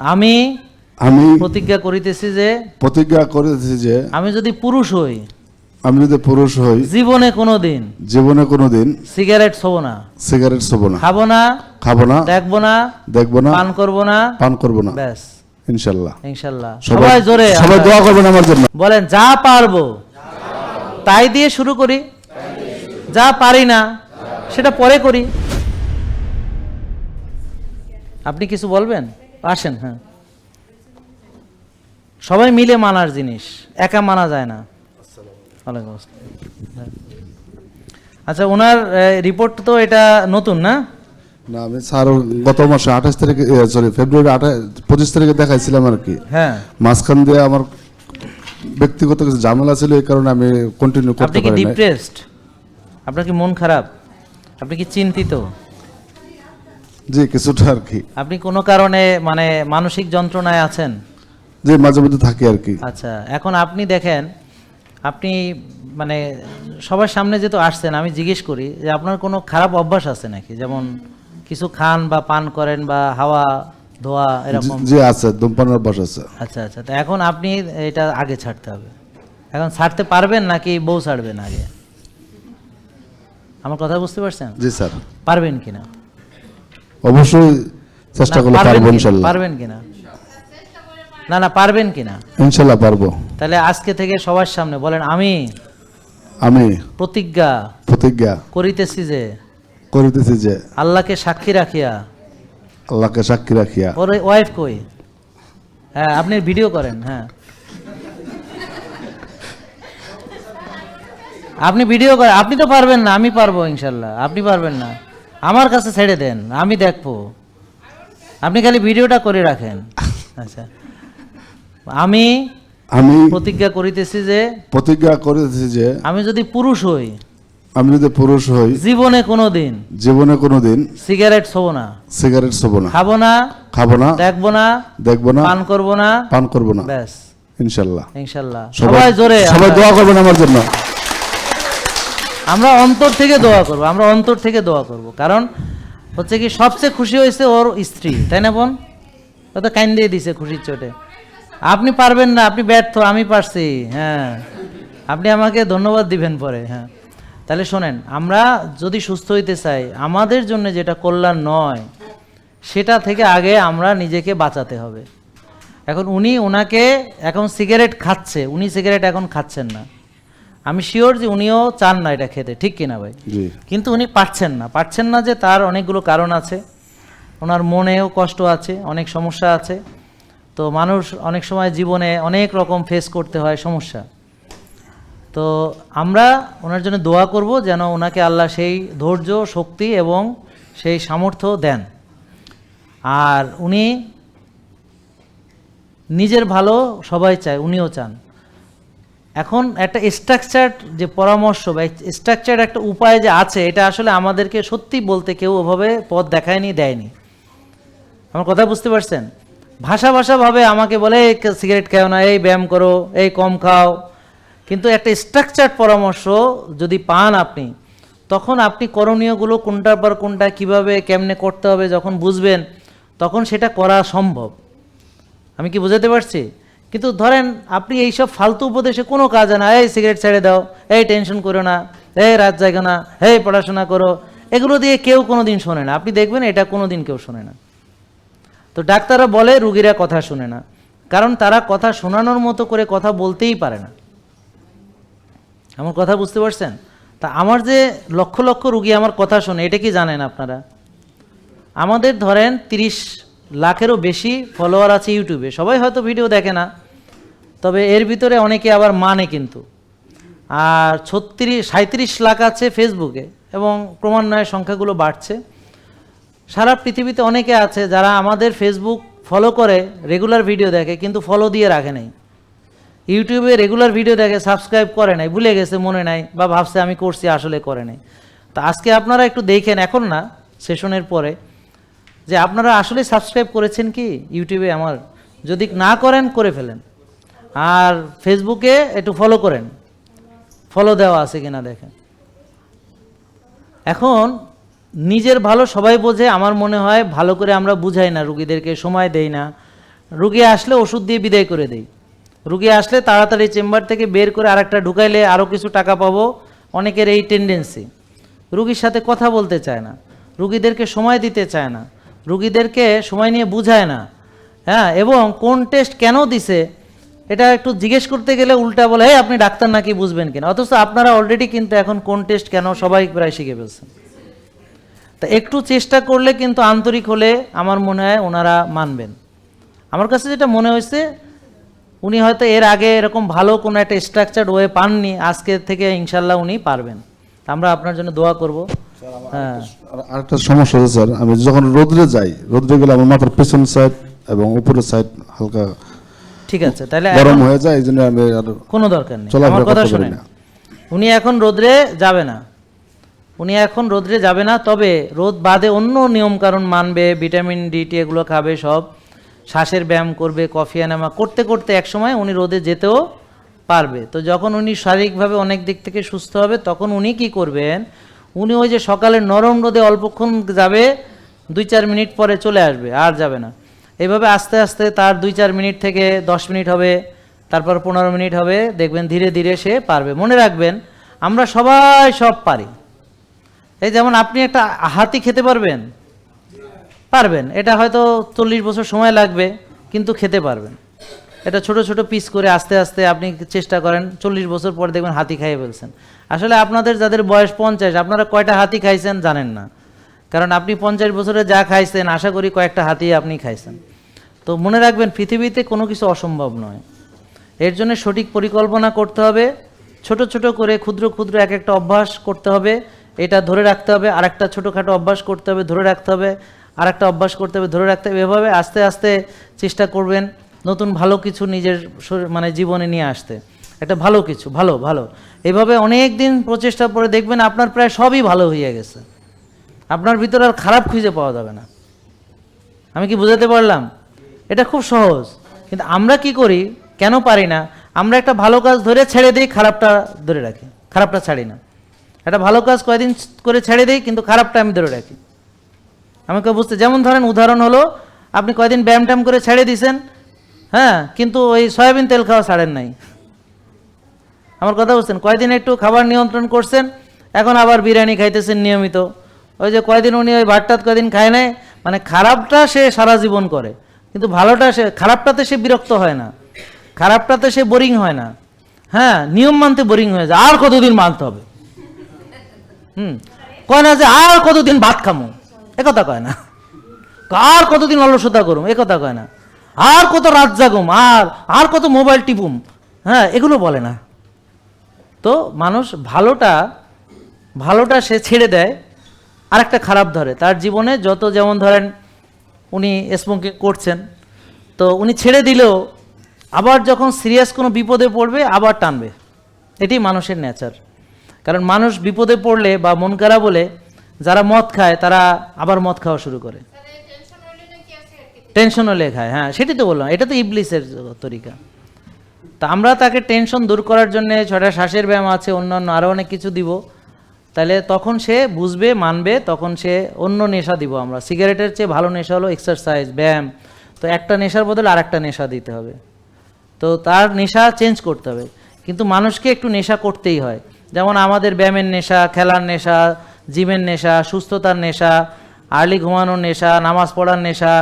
আমি আমি প্রতিজ্ঞা করিতেছি যে প্রতিজ্ঞা করেছি যে আমি যদি পুরুষ হই আমি যদি পুরুষ হই জীবনে কোনো দিন জীবনে কোনোদিন সিগারেট ছোবো না। সিগারেট ছোব না। খাব না খাব না দেখব না দেখব না পান করব না পান করব না। ব্যাস। ইনশাল্লাহ। ইনশাল্লাহ। সবাই জোরে সবাই দোয়া করবেন আমার জন্য। বলেন যা পারব তাই দিয়ে শুরু করি। যা পারি না সেটা পরে করি। আপনি কিছু বলবেন? আসেন হ্যাঁ। সবাই মিলে মানার জিনিস একা মানা যায় না। ওয়ালাইকুম আসসালাম। আচ্ছা ওনার রিপোর্ট তো এটা নতুন না? না আমি স্যার গত মাসে আঠাশ তারিখে সরি ফেব্রুয়ারি আঠাশ পঁচিশ তারিখে দেখাইছিলাম আর কি। হ্যাঁ। মাঝখান দিয়ে আমার ব্যক্তিগত কিছু ঝামেলা ছিল এই কারণে আমি কন্টিনিউ আপনি করতে কি পারি না ডিপ্রেসড আপনার কি মন খারাপ? আপনি কি চিন্তিত? জি কিছুটা আর কি। আপনি কোনো কারণে মানে মানসিক যন্ত্রণায় আছেন? যে মাঝে মধ্যে থাকি আর কি। আচ্ছা এখন আপনি দেখেন আপনি মানে সবার সামনে যেহেতু আসছেন আমি জিজ্ঞেস করি যে আপনার কোনো খারাপ অভ্যাস আছে নাকি? যেমন কিছু খান বা পান করেন বা হাওয়া ধোয়া এরকম? জি আছে ধূমপানের অভ্যাস আছে। আচ্ছা আচ্ছা তো এখন আপনি এটা আগে ছাড়তে হবে। এখন ছাড়তে পারবেন নাকি বউ ছাড়বেন আগে? আমার কথা বুঝতে পারছেন? জি স্যার। পারবেন কিনা? অবশ্যই চেষ্টা করলে পারব ইনশাল্লাহ। পারবেন কিনা? না না পারবেন কিনা? ইনশাল্লাহ পারব। তাহলে আজকে থেকে সবার সামনে বলেন আমি আমি প্রতিজ্ঞা প্রতিজ্ঞা করিতেছি যে করিতেছি যে আল্লাহকে সাক্ষী রাখিয়া আল্লাহকে সাক্ষী রাখিয়া ওর ওয়াইফ কই? হ্যাঁ আপনি ভিডিও করেন হ্যাঁ। আপনি ভিডিও করেন আপনি তো পারবেন না আমি পারব ইনশাল্লাহ আপনি পারবেন না। আমার কাছে ছেড়ে দেন আমি দেখব। আপনি খালি ভিডিওটা করে রাখেন। আচ্ছা। আমি আমি প্রতিজ্ঞা করিতেছি যে প্রতিজ্ঞা করেছি যে আমি যদি পুরুষ হই আমি যদি পুরুষ হই জীবনে কোনো দিন জীবনে কোনোদিন সিগারেট ছোবো না। সিগারেট ছোব না। খাব না খাব না দেখব না দেখব না পান করব না পান করব না। ব্যাস। ইনশাল্লাহ। ইনশাল্লাহ। সবাই জোরে। সবাই দোয়া করবেন আমার জন্য। আমরা অন্তর থেকে দোয়া করব, আমরা অন্তর থেকে দোয়া করব। কারণ হচ্ছে কি, সবচেয়ে খুশি হয়েছে ওর স্ত্রী, তাই না বোন? ও তো কাইন দিয়ে দিছে খুশির চোটে। আপনি পারবেন না, আপনি ব্যর্থ, আমি পারছি হ্যাঁ। আপনি আমাকে ধন্যবাদ দিবেন পরে হ্যাঁ। তাহলে শোনেন, আমরা যদি সুস্থ হইতে চাই, আমাদের জন্য যেটা কল্যাণ নয়, সেটা থেকে আগে আমরা নিজেকে বাঁচাতে হবে। এখন উনি ওনাকে এখন সিগারেট খাচ্ছে, উনি সিগারেট এখন খাচ্ছেন না। আমি শিওর যে উনিও চান না এটা খেতে ঠিক কিনা ভাই? কিন্তু উনি পারছেন না। পারছেন না যে তার অনেকগুলো কারণ আছে। ওনার মনেও কষ্ট আছে অনেক সমস্যা আছে। তো মানুষ অনেক সময় জীবনে অনেক রকম ফেস করতে হয় সমস্যা। তো আমরা ওনার জন্য দোয়া করব যেন ওনাকে আল্লাহ সেই ধৈর্য শক্তি এবং সেই সামর্থ্য দেন। আর উনি নিজের ভালো সবাই চায় উনিও চান। এখন একটা স্ট্রাকচার যে পরামর্শ বা স্ট্রাকচার একটা উপায় যে আছে, এটা আসলে আমাদেরকে সত্যি বলতে কেউ ওভাবে পথ দেখায়নি, দেয়নি। আমার কথা বুঝতে পারছেন? ভাষা ভাষাভাবে আমাকে বলে, এই সিগারেট খাও না, এই ব্যায়াম করো, এই কম খাও। কিন্তু একটা স্ট্রাকচার পরামর্শ যদি পান আপনি, তখন আপনি করণীয়গুলো কোনটার পর কোনটা, কীভাবে, কেমনে করতে হবে, যখন বুঝবেন, তখন সেটা করা সম্ভব। আমি কি বুঝাতে পারছি? কিন্তু ধরেন আপনি এইসব ফালতু উপদেশে কোনো কাজ না, এই সিগারেট ছেড়ে দাও, এই টেনশন করো না, এই রাত জায়গা না, এই পড়াশোনা করো। এগুলো দিয়ে কেউ কোনো দিন শোনে না। আপনি দেখবেন এটা কোনো দিন কেউ শোনে না। তো ডাক্তাররা বলে, রুগীরা কথা শুনে না। কারণ তারা কথা শোনানোর মতো করে কথা বলতেই পারে না। আমার কথা বুঝতে পারছেন? তা আমার যে লক্ষ লক্ষ রুগী আমার কথা শোনে, এটা কি জানেন আপনারা? আমাদের ধরেন তিরিশ লাখেরও বেশি ফলোয়ার আছে ইউটিউবে সবাই হয়তো ভিডিও দেখে না, তবে এর ভিতরে অনেকে আবার মানে কিন্তু। আর ছত্রিশ সাঁত্রিশ লাখ আছে ফেসবুকে এবং ক্রমান্বয়ে সংখ্যাগুলো বাড়ছে। সারা পৃথিবীতে অনেকে আছে যারা আমাদের ফেসবুক ফলো করে রেগুলার ভিডিও দেখে, কিন্তু ফলো দিয়ে রাখে নাই। ইউটিউবে রেগুলার ভিডিও দেখে সাবস্ক্রাইব করে নাই, ভুলে গেছে, মনে নাই, বা ভাবছে আমি করছি, আসলে করে নাই। তা আজকে আপনারা একটু দেখেন, এখন না সেশনের পরে। যে আপনারা আসলে সাবস্ক্রাইব করেছেন কি ইউটিউবে আমার? যদি না করেন, করে ফেলেন। আর ফেসবুকে একটু ফলো করেন। ফলো দেওয়া আছে কিনা দেখেন। এখন নিজের ভালো সবাই বোঝে, আমার মনে হয় ভালো করে আমরা বুঝাই না, রুগীদেরকে সময় দেই না। রুগী আসলে ওষুধ দিয়ে বিদায় করে দেই। রুগী আসলে তাড়াতাড়ি চেম্বার থেকে বের করে আরেকটা ঢুকাইলে আরও কিছু টাকা পাবো। অনেকের এই টেন্ডেন্সি রুগীর সাথে কথা বলতে চায় না। রুগীদেরকে সময় দিতে চায় না। রুগীদেরকে সময় নিয়ে বুঝায় না। হ্যাঁ এবং কোন টেস্ট কেন দিছে এটা একটু জিজ্ঞেস করতে গেলে উল্টা বলে hey, আপনি ডাক্তার নাকি বুঝবেন কিনা? অথচ আপনারা অলরেডি কিন্তু এখন কোন টেস্ট কেন সবাই প্রায় শিখে ফেলছেন তা একটু চেষ্টা করলে কিন্তু আন্তরিক হলে আমার মনে হয় ওনারা মানবেন। আমার কাছে যেটা মনে হয়েছে উনি হয়তো এর আগে এরকম ভালো কোনো একটা স্ট্রাকচার ওয়ে পাননি আজকে থেকে ইনশাল্লাহ উনি পারবেন। আমরা আপনার জন্য দোয়া করব। হ্যাঁ আরেকটা সমস্যা হচ্ছে স্যার আমি যখন রোদ্রে যাই রোদ্রে গেলে আমার মাথার পেছন সাইড এবং উপরের সাইড হালকা ঠিক আছে তাহলে গরম হয়ে যায় এই জন্য আমি আর কোনো দরকার নেই। আমার কথা শুনেন। উনি এখন রোদ্রে যাবে না। উনি এখন রোদ্রে যাবে না তবে রোদ বাদে অন্য নিয়ম কারণ মানবে ভিটামিন ডি টি এগুলো খাবে সব। শ্বাসের ব্যায়াম করবে কফি এনামা করতে করতে একসময় উনি রোদে যেতেও পারবে। তো যখন উনি শারীরিকভাবে অনেক দিক থেকে সুস্থ হবে তখন উনি কি করবেন? উনি ওই যে সকালে নরম রোদে অল্পক্ষণ যাবে দুই চার মিনিট পরে চলে আসবে, আর যাবে না। এইভাবে আস্তে আস্তে তার দুই চার মিনিট থেকে দশ মিনিট হবে, তারপর পনেরো মিনিট হবে, দেখবেন ধীরে ধীরে সে পারবে। মনে রাখবেন, আমরা সবাই সব পারি। এই যেমন আপনি একটা হাতি খেতে পারবেন? পারবেন। এটা হয়তো চল্লিশ বছর সময় লাগবে, কিন্তু খেতে পারবেন। এটা ছোট ছোট পিস করে আস্তে আস্তে আপনি চেষ্টা করেন, চল্লিশ বছর পর দেখবেন হাতি খাইয়ে ফেলছেন। আসলে আপনাদের যাদের বয়স পঞ্চাশ, আপনারা কয়টা হাতি খাইছেন জানেন না। কারণ আপনি পঞ্চাশ বছরে যা খাইছেন, আশা করি কয়েকটা হাতি আপনি খাইছেন। তো মনে রাখবেন, পৃথিবীতে কোনো কিছু অসম্ভব নয়। এর জন্য সঠিক পরিকল্পনা করতে হবে, ছোট ছোট করে ক্ষুদ্র ক্ষুদ্র এক একটা অভ্যাস করতে হবে, এটা ধরে রাখতে হবে আর একটা ছোটোখাটো অভ্যাস করতে হবে, ধরে রাখতে হবে আর একটা অভ্যাস করতে হবে, ধরে রাখতে হবে। এভাবে আস্তে আস্তে চেষ্টা করবেন। নতুন ভালো কিছু নিজের মানে জীবনে নিয়ে আসতে। একটা ভালো কিছু, ভালো ভালো। এভাবে অনেক দিন প্রচেষ্টা পরে দেখবেন আপনার প্রায় সবই ভালো হয়ে গেছে। আপনার ভিতরে আর খারাপ খুঁজে পাওয়া যাবে না। আমি কি বুঝাতে পারলাম? এটা খুব সহজ। কিন্তু আমরা কি করি? কেন পারি না? আমরা একটা ভালো কাজ ধরে ছেড়ে দিই, খারাপটা ধরে রাখি। খারাপটা ছাড়ি না। একটা ভালো কাজ কয়দিন করে ছেড়ে দিই, কিন্তু খারাপটা আমি ধরে রাখি। আমাকে বুঝতে যেমন ধরেন উদাহরণ হলো, আপনি কয়দিন ব্যায়াম ট্যাম করে ছেড়ে দিছেন হ্যাঁ কিন্তু ওই সয়াবিন তেল খাওয়া ছাড়েন নাই। আমার কথা বুঝছেন? কয়দিন একটু খাবার নিয়ন্ত্রণ করছেন, এখন আবার বিরিয়ানি খাইতেছেন নিয়মিত। ওই যে কয়দিন উনি ওই ভাতটাত কয়দিন খায় নাই মানে খারাপটা সে সারা জীবন করে। কিন্তু ভালোটা সে, খারাপটাতে সে বিরক্ত হয় না। খারাপটাতে সে বোরিং হয় না। হ্যাঁ নিয়ম মানতে বোরিং হয়ে যায়। আর কতদিন মানতে হবে? হুম, কয় না যে আর কতদিন ভাত খামো? একথা কয় না। আর কতদিন অলসতা করুম? একথা কয় না। আর কত রাত জাগুম, আর আর কত মোবাইল টিপুম। হ্যাঁ এগুলো বলে না। তো মানুষ ভালোটা ভালোটা সে ছেড়ে দেয়, আর একটা খারাপ ধরে। তার জীবনে যত যেমন ধরেন উনি স্মোকিং করছেন, তো উনি ছেড়ে দিলেও আবার যখন সিরিয়াস কোনো বিপদে পড়বে, আবার টানবে। এটি মানুষের নেচার কারণ মানুষ বিপদে পড়লে বা মন খারাপ বলে যারা মদ খায়, তারা আবার মদ খাওয়া শুরু করে। টেনশন লেখায় হ্যাঁ সেটাই তো বললাম, এটা তো ইবলিসের তরিকা। তা আমরা তাকে টেনশন দূর করার জন্য ছটা শ্বাসের ব্যায়াম আছে অন্যান্য আরও অনেক কিছু দিব। তাহলে তখন সে বুঝবে, মানবে, তখন সে অন্য নেশা দিব আমরা। সিগারেটের চেয়ে ভালো নেশা হলো এক্সারসাইজ ব্যায়াম। তো একটা নেশার বদলে আর একটা নেশা দিতে হবে। তো তার নেশা চেঞ্জ করতে হবে। কিন্তু মানুষকে একটু নেশা করতেই হয়। যেমন আমাদের ব্যায়ামের নেশা, খেলার নেশা, জিমের নেশা, সুস্থতার নেশা আর্লি ঘুমানোর নেশা, নামাজ পড়ার নেশা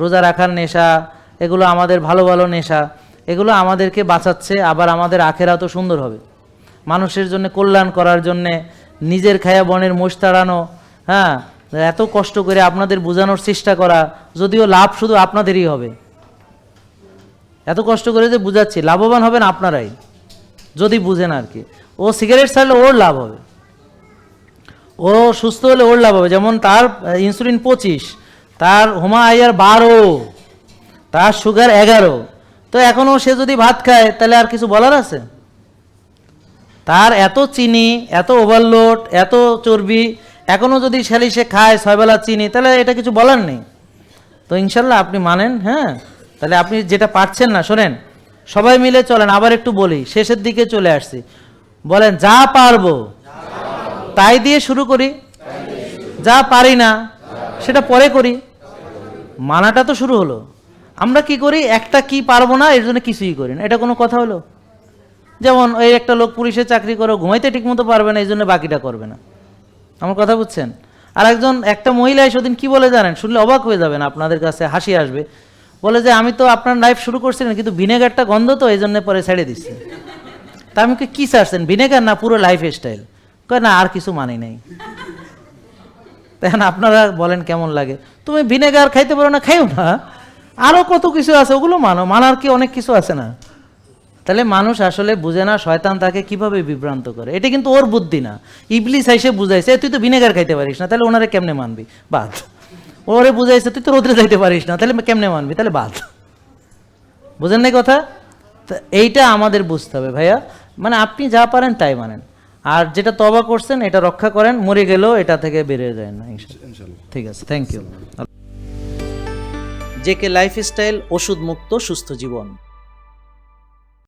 রোজা রাখার নেশা, এগুলো আমাদের ভালো ভালো নেশা, এগুলো আমাদেরকে বাঁচাচ্ছে, আবার আমাদের আখেরা তো সুন্দর হবে। মানুষের জন্য কল্যাণ করার জন্যে, নিজের খায়া বনের মোষ তাড়ানো হ্যাঁ এত কষ্ট করে আপনাদের বোঝানোর চেষ্টা করা, যদিও লাভ শুধু আপনাদেরই হবে। এত কষ্ট করে যে বুঝাচ্ছি, লাভবান হবেন আপনারাই, যদি বুঝেন আর কি। ও সিগারেট ছাড়লে ওর লাভ হবে। ও সুস্থ হলে ওর লাভ হবে, যেমন তার ইনসুলিন পঁচিশ তার হোমা আইয়ার বারো, তার সুগার এগারো। তো এখনও সে যদি ভাত খায়, তাহলে আর কিছু বলার আছে? তার এত চিনি, এত ওভারলোড এত চর্বি এখনও যদি শালি সে খায় ছয়বেলা চিনি, তাহলে এটা কিছু বলার নেই। তো ইনশাল্লাহ আপনি মানেন হ্যাঁ? তাহলে আপনি যেটা পারছেন না, শোনেন, সবাই মিলে চলেন, আবার একটু বলি, শেষের দিকে চলে আসছি। বলেন, যা পারব, তাই দিয়ে শুরু করি। যা পারি না সেটা পরে করি। মানাটা তো শুরু হলো। আমরা কি করি? একটা কি পারব না, এর জন্য কিছুই করি না। এটা কোনো কথা হলো? যেমন এই একটা লোক পুলিশে চাকরি করে ঘুমাইতে ঠিকমতো পারবে না, এই জন্য বাকিটা করবে না। আমার কথা বুঝছেন? আর একজন একটা মহিলা সেদিন কি বলে জানেন? শুনলে অবাক হয়ে যাবেন, আপনাদের কাছে হাসি আসবে। বলে যে, আমি তো আপনার লাইফ শুরু করছিলেন কিন্তু ভিনেগারটা গন্ধ তো, এই জন্য পরে ছেড়ে দিচ্ছি। তা আমি কি চাচ্ছেন ভিনেগার না পুরো লাইফ স্টাইল কয়, না, আর কিছু মানি নেই। দেখেন আপনারা বলেন কেমন লাগে? তুমি ভিনেগার খাইতে পারো না, খাইও না। আরও কত কিছু আছে, ওগুলো মানো। মানার কি অনেক কিছু আছে না? তাহলে মানুষ আসলে বুঝে না, শয়তান তাকে কীভাবে বিভ্রান্ত করে? এটা কিন্তু ওর বুদ্ধি না। ইবলিস এসে বুঝাইছে তুই তো ভিনেগার খাইতে পারিস না, তাহলে ওনারে কেমনে মানবি? বাদ। ওরে বুঝাইছে, তুই তো রোদ্রে যাইতে পারিস না, তাহলে কেমনে মানবি? তাহলে বাদ। বুঝেন নাই কথা? এইটা আমাদের বুঝতে হবে ভাইয়া। মানে আপনি যা পারেন তাই মানেন। আর যেটা তবা করছেন এটা রক্ষা করেন মরে গেলেও এটা থেকে বেরিয়ে যায় না ঠিক আছে থ্যাংক ইউ জেকে লাইফস্টাইল ওষুধ মুক্ত সুস্থ জীবন।